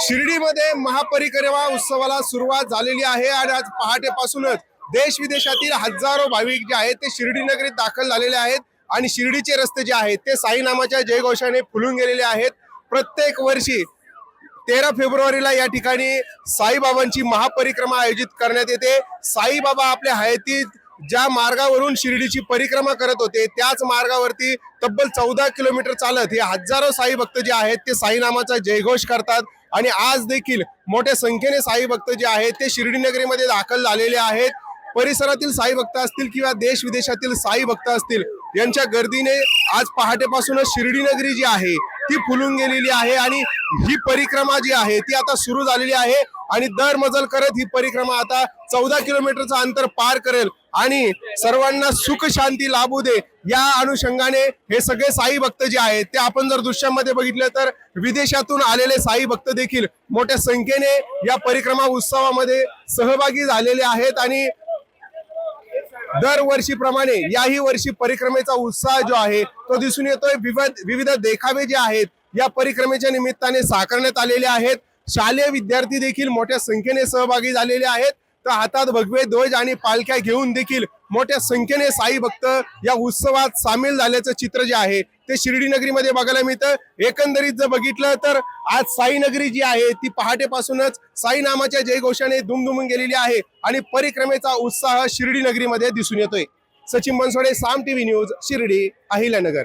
शिर्डीमध्ये महापरिक्रमा उत्सवाला सुरुवात झालेली आहे आणि आज पहाटेपासूनच देश विदेशातील हजारो भाविक जे आहेत ते शिर्डी नगरीत दाखल झालेले आहेत आणि शिर्डीचे रस्ते जे आहेत ते साईनामाच्या जयघोषाने फुलून गेलेले आहेत. प्रत्येक वर्षी तेरा फेब्रुवारीला या ठिकाणी साईबाबांची महापरिक्रमा आयोजित करण्यात येते. साईबाबा आपल्या हयातीत ज्या मार्गावरून शिर्डीची परिक्रमा करत होते त्याच मार्गावरती तब्बल चौदा किलोमीटर चालत हे हजारो साई भक्त जे आहेत ते साईनामाचा जयघोष करतात. आणि आज देखील मोठ्या संख्येने साई भक्त जे आहेत ते शिर्डी नगरीमध्ये दाखल झालेले आहेत. परिसरातील साई भक्त असतील किंवा देश विदेशातील साई भक्त असतील यांच्या गर्दीने आज पहाटेपासूनच शिर्डी नगरी जी आहे ती फुलून गेलेली आहे. आणि ही परिक्रमा जी आहे ती आता सुरू झालेली आहे. आणि दर मजल करत ही परिक्रमा आता चौदा किलोमीटरचं अंतर पार करेल. आणि सर्वांना सुख शांती लाभू दे या अनुषंगाने हे सगळे साई भक्त जे आहेत ते आपण जर दृश्यामध्ये बघितलं तर विदेशातून आलेले साई भक्त देखील मोठ्या संख्येने या परिक्रमा उत्सवामध्ये सहभागी झालेले आहेत आणि दरवर्षीप्रमाणे याही वर्षी परिक्रमेचा उत्साह जो आहे तो दिसून येतोय. विविध विविध देखावे जे आहेत या परिक्रमेच्या निमित्ताने साकारण्यात आलेले आहेत. शालेय विद्यार्थी देखील मोठ्या संख्येने सहभागी झालेले आहेत. तर हातात भगवे ध्वज आणि पालख्या घेऊन देखील मोठ्या संख्येने साई भक्त या उत्सवात सामील झाल्याचं चित्र जे आहे ते शिर्डी नगरीमध्ये बघायला मिळतं. एकंदरीत जर बघितलं तर आज साई नगरी जी आहे ती पहाटेपासूनच साई नामाच्या जयघोषाने दुमदुमून गेलेली आहे आणि परिक्रमेचा उत्साह शिर्डी नगरीमध्ये दिसून येतोय. Sachin Bansode Saam TV news Shirdi Ahilyanagar.